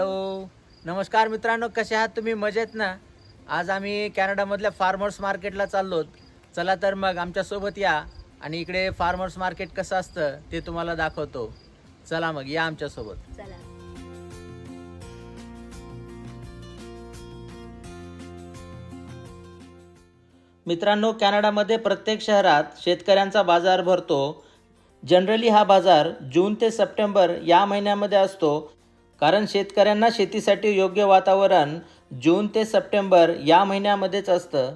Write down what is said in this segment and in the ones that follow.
Hello नमस्कार मित्रांनो कसे आहात तुम्ही? मजेत ना? आज आम्ही कॅनडामधल्या फार्मर्स मार्केटला चाललो चला तर मग आमच्यासोबत या आणि इकडे फार्मर्स मार्केट कसं असतं ते तुम्हाला दाखवतो. चला मग या आमच्यासोबत. चला. मित्रांनो कॅनडामध्ये प्रत्येक शहरात शेतकऱ्यांचा बाजार भरतो. जनरली हा बाजार जून ते सप्टेंबर या महिन्यामध्ये असतो. कारण शेतकऱ्यांना शेतीसाठी योग्य वातावरण जून ते सप्टेंबर या महिन्यामध्येच असतं.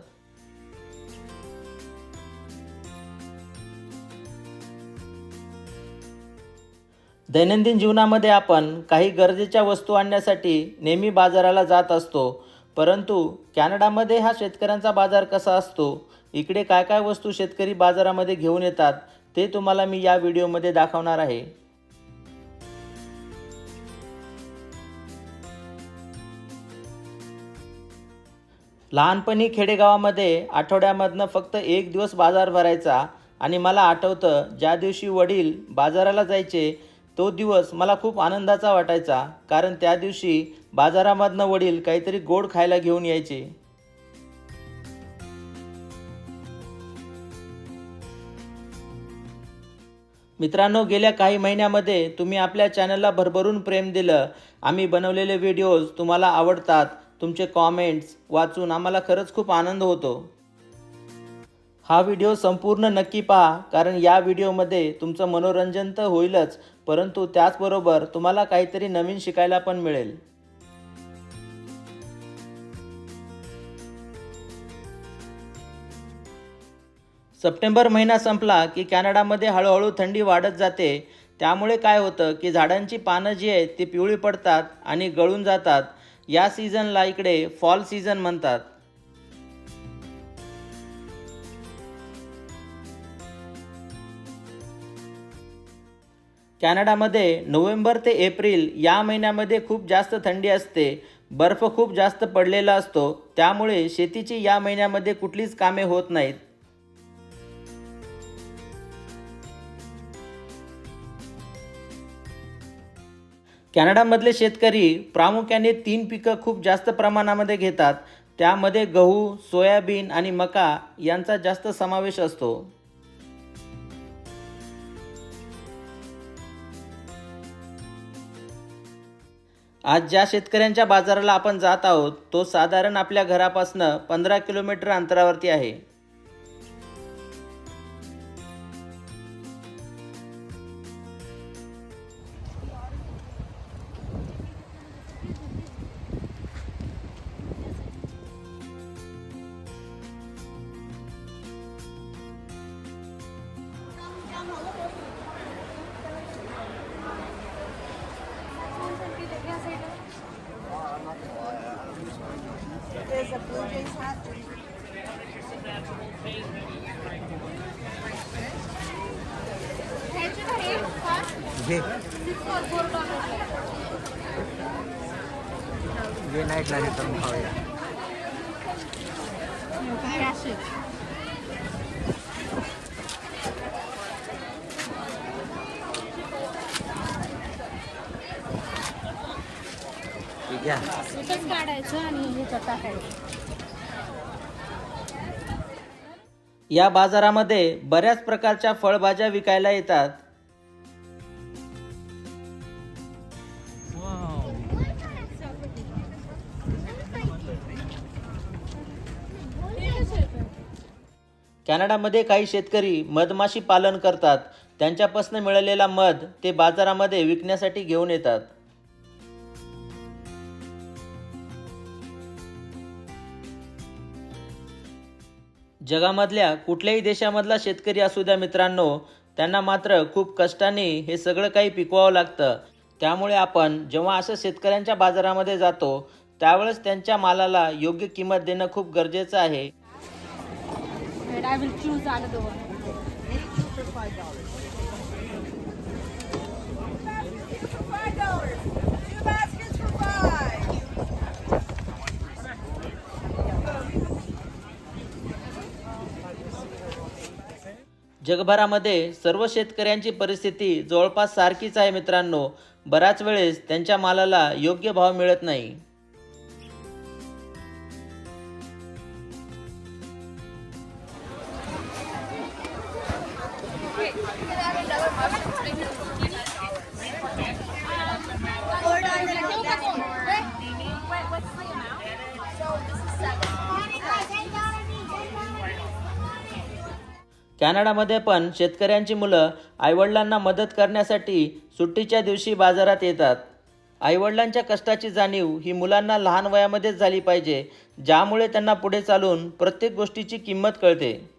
दैनंदिन जीवनामध्ये आपण काही गरजेच्या वस्तू आणण्यासाठी नेहमी बाजाराला जात असतो परंतु कॅनडामध्ये हा शेतकऱ्यांचा बाजार कसा असतो? इकडे काय काय वस्तू शेतकरी बाजारामध्ये घेऊन येतात ते तुम्हाला मी या व्हिडिओमध्ये दाखवणार आहे. लहानपणी खेडेगावामध्ये आठवड्यामधनं फक्त एक दिवस बाजार भरायचा आणि मला आठवतं ज्या दिवशी वडील बाजाराला जायचे तो दिवस मला खूप आनंदाचा वाटायचा कारण त्या दिवशी बाजारामधनं वडील काहीतरी गोड खायला घेऊन यायचे. मित्रांनो गेल्या काही महिन्यामध्ये तुम्ही आपल्या चॅनलला भरभरून प्रेम दिलं. आम्ही बनवलेले व्हिडिओज तुम्हाला आवडतात. तुमचे कॉमेंट्स वाचून आम्हाला खरंच खूप आनंद होतो. हा व्हिडिओ संपूर्ण नक्की पहा कारण या व्हिडिओमध्ये तुमचं मनोरंजन तर होईलच परंतु त्याचबरोबर तुम्हाला काहीतरी नवीन शिकायला पण मिळेल. सप्टेंबर महिना संपला की कॅनडामध्ये हळूहळू थंडी वाढत जाते. त्यामुळे काय होतं की झाडांची पानं जी आहेत ती पिवळी पडतात आणि गळून जातात. या सीझनला इकडे फॉल सीझन म्हणतात. कॅनडामध्ये नोव्हेंबर ते एप्रिल या महिन्यामध्ये खूप जास्त थंडी असते बर्फ खूप जास्त पडलेला असतो त्यामुळे शेतीची या महिन्यामध्ये कुठलीच कामे होत नाहीत. कॅनडामधले शेतकरी प्रामुख्याने तीन पिकं खूप जास्त प्रमाणामध्ये घेतात. त्यामध्ये गहू सोयाबीन आणि मका यांचा जास्त समावेश असतो. आज ज्या शेतकऱ्यांच्या बाजाराला आपण जात आहोत तो साधारण आपल्या घरापासनं पंधरा किलोमीटर अंतरावरती आहे. घे. घे नाईट लागेल तर खाऊया. घ्या. काढायचं आणि टाकायचं या बाजारामध्ये बऱ्याच प्रकारच्या फळभाज्या विकायला येतात. कॅनडामध्ये काही शेतकरी मधमाशी पालन करतात. त्यांच्यापासून मिळालेला मध ते बाजारामध्ये विकण्यासाठी घेऊन येतात. जगामधल्या कुठल्याही देशामधला शेतकरी असू द्या मित्रांनो त्यांना मात्र खूप कष्टाने हे सगळं काही पिकवावं लागतं. त्यामुळे आपण जेव्हा असं शेतकऱ्यांच्या बाजारामध्ये जातो त्यावेळेस त्यांच्या मालाला योग्य किंमत देणं खूप गरजेचं आहे. Wait, I will choose another one. जगभरामध्ये सर्व शेतकऱ्यांची परिस्थिती जवळपास सारखीच आहे मित्रांनो बऱ्याच वेळेस त्यांच्या मालाला योग्य भाव मिळत नाही कॅनडामध्ये पण शेतकऱ्यांची मुलं आईवडिलांना मदत करण्यासाठी सुट्टीच्या दिवशी बाजारात येतात. आईवडिलांच्या कष्टाची जाणीव ही मुलांना लहान वयामध्येच झाली पाहिजे ज्यामुळे त्यांना पुढे चालून प्रत्येक गोष्टीची किंमत कळते.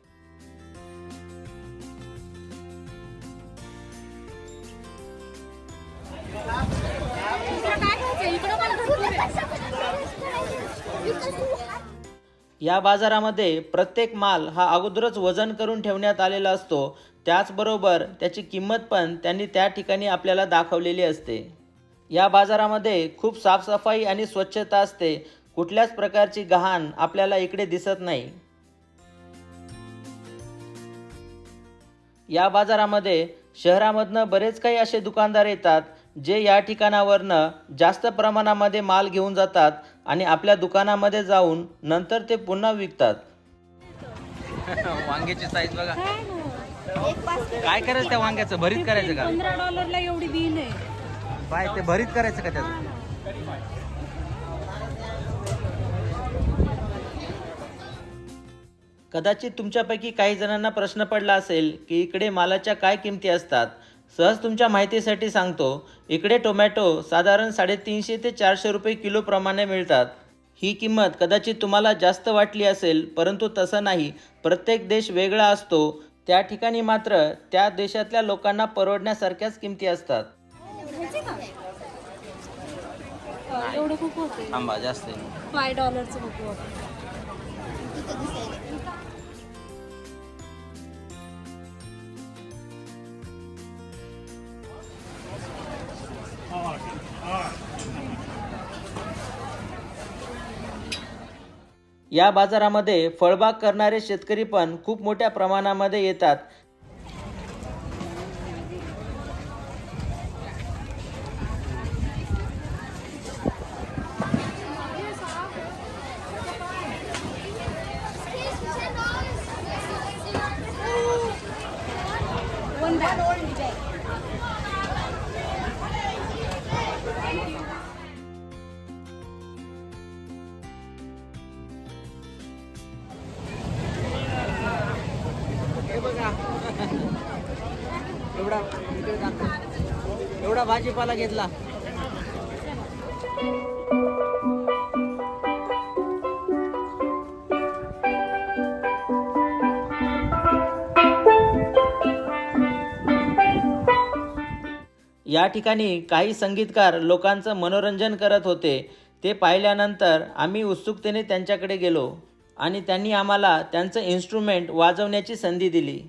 या बाजारामध्ये प्रत्येक माल हा अगोदरच वजन करून ठेवण्यात आलेला असतो. त्याचबरोबर त्याची किंमत पण त्यांनी त्या ठिकाणी आपल्याला दाखवलेली असते. या बाजारामध्ये खूप साफसफाई आणि स्वच्छता असते. कुठल्याच प्रकारची गहाण आपल्याला इकडे दिसत नाही. या बाजारामध्ये शहरामधनं बरेच काही असे दुकानदार येतात जे या ठिकाणावरनं जास्त प्रमाणामध्ये माल घेऊन जातात. आणि आपल्या दुकानामध्ये जाऊन नंतर ते पुन्हा विकतात. वांग्याची साईज बघा. काय करायचं त्या वांग्याचं? भरीत करायचं का? पंधरा डॉलरला एवढी बिल आहे. बाय ते भरीत करायचं का त्याचं? कदाचित तुमच्यापैकी काही जणांना प्रश्न पडला असेल की इकडे मालाच्या काय किमती असतात? सहज तुमच्या माहितीसाठी सांगतो इकडे टोमॅटो साधारण साडेतीनशे ते चारशे रुपये किलोप्रमाणे मिळतात. ही किंमत कदाचित तुम्हाला जास्त वाटली असेल परंतु तसं नाही. प्रत्येक देश वेगळा असतो. त्या ठिकाणी मात्र त्या देशातल्या लोकांना परवडण्यासारख्याच किमती असतात. एवढं खूप होते थांबा जास्त फाय डॉलरचं या बाजारामध्ये फळबाग करणारे शेतकरी पण खूप मोठ्या प्रमाणामध्ये येतात. वन बॅग भाजीपाला घेतला. या ठिकाणी काही संगीतकार लोकांचं मनोरंजन करत होते. ते पाहिल्यानंतर आम्ही उत्सुकतेने त्यांच्याकडे गेलो आणि त्यांनी आम्हाला त्यांचं इन्स्ट्रुमेंट वाजवण्याची संधी दिली.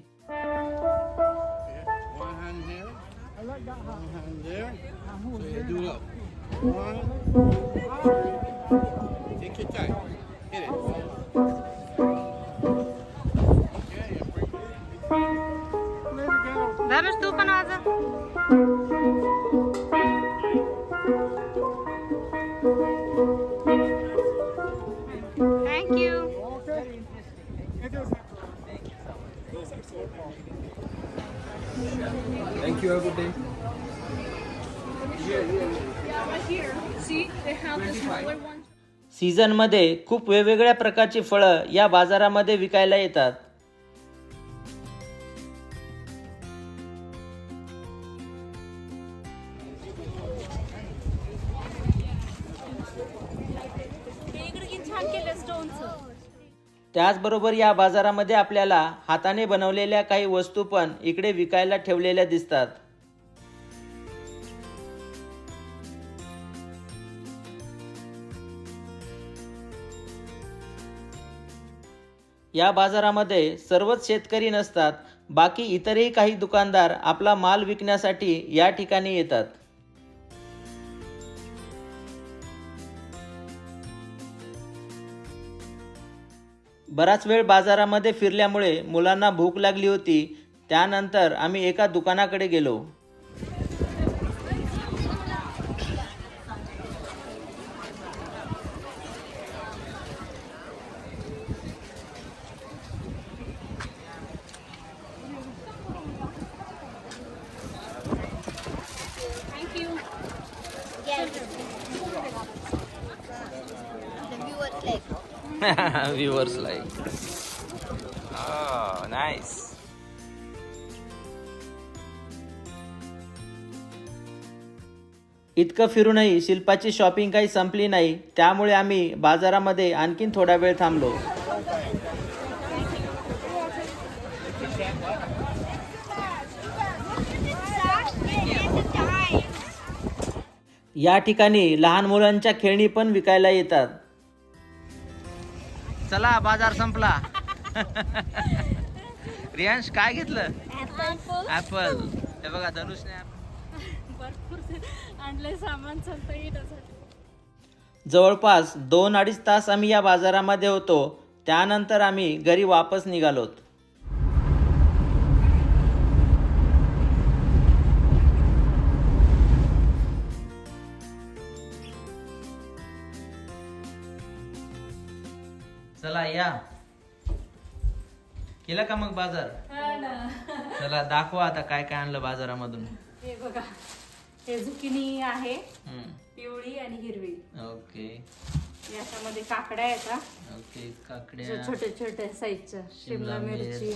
Day. सीझनमध्ये खूप वेगवेगळ्या प्रकारची फळं या बाजारामध्ये विकायला येतात. त्याचबरोबर या बाजारामध्ये आपल्याला हाताने बनवलेल्या काही वस्तू पण इकडे विकायला ठेवलेल्या दिसतात. या बाजारामध्ये सर्वच शेतकरी नसतात बाकी इतरही काही दुकानदार आपला माल विकण्यासाठी या ठिकाणी येतात. बराच वेळ बाजारामध्ये फिरल्यामुळे मुलांना भूक लागली होती त्यानंतर आम्ही एका दुकानाकडे गेलो. व्ह्युअर्स लाईक नाईस इतकं फिरूनही शिल्पाची शॉपिंग काही संपली नाही त्यामुळे आम्ही बाजारामध्ये आणखीन थोडा वेळ थांबलो. या ठिकाणी लहान मुलांच्या खेळणी पण विकायला येतात. चला बाजार संपला. रियांश काय घेतलं? ऍपल हे बघा धनुषने भरपूर आणले सामान जवळपास दोन अडीच तास आम्ही या बाजारामध्ये होतो. त्यानंतर आम्ही घरी वापस निघालोत. केला का मग बाजार? चला दाखवा आता काय काय आणलं बाजारामधून. हे बघा. हे झुकिनी आहे. पिवळी आणि हिरवी. ओके. याच्यामध्ये काकड्या येतात ओके काकड्या. छोटे छोटे साईजच्या शिमला मिरची.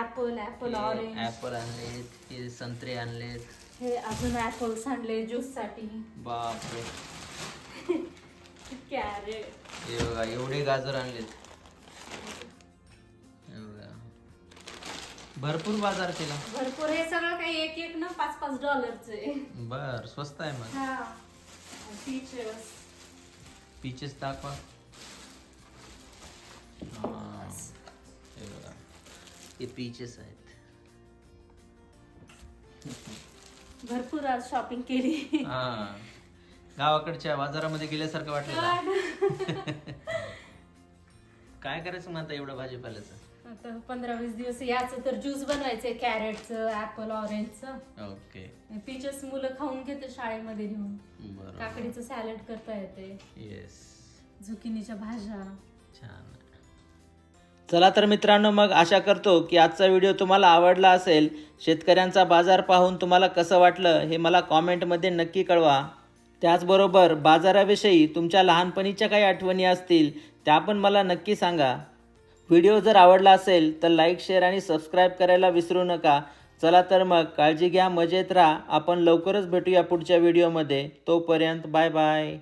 ऍपल ऍपल ऑरेंज ऍपल आणलेत हे संत्रे आणलेत. हे अजून ऍपल्स आणले ज्यूससाठी. बापरे. कॅरेट हे बघा एवढे गाजर आणलेत. भरपूर बाजार केला. भरपूर. हे सगळं काही एक एक ना पाच पाच डॉलरचे बर स्वस्त आहे मग. हा. पीचेस पीचेस दाखवा. हा. हे बघा. हे पीचेस आहेत. भरपूर आज शॉपिंग केली. हा. गावाकडच्या बाजारामध्ये गेल्यासारखं वाटलं का? काय करायचं मग आता एवढं भाजीपाल्याचं? आता पंधरा वीस दिवस याचं तर ज्यूस बनवायचंय कॅरेटचं ऍपल ऑरेंजचं ओके. पीचेस मुलं खाऊन घेते शाळेमध्ये नेऊन. बरोबर. काकडीचं सॅलड करता येते. येस झुकिनीच्या भाज्या. छान. चला तर मित्रांनो मग आशा करतो की आजचा व्हिडिओ तुम्हाला आवडला असेल. शेतकऱ्यांचा बाजार पाहून तुम्हाला कसं वाटलं हे मला कॉमेंटमध्ये नक्की कळवा. त्याचबरोबर बाजाराविषयी तुमच्या लहानपणीच्या काही आठवणी असतील त्या पण मला नक्की सांगा. व्हिडिओ जर आवडला असेल तर लाईक शेअर आणि सबस्क्राईब करायला विसरू नका. चला तर मग काळजी घ्या मजेत राहा. आपण लवकरच भेटूया पुढच्या व्हिडिओमध्ये. तोपर्यंत बाय बाय.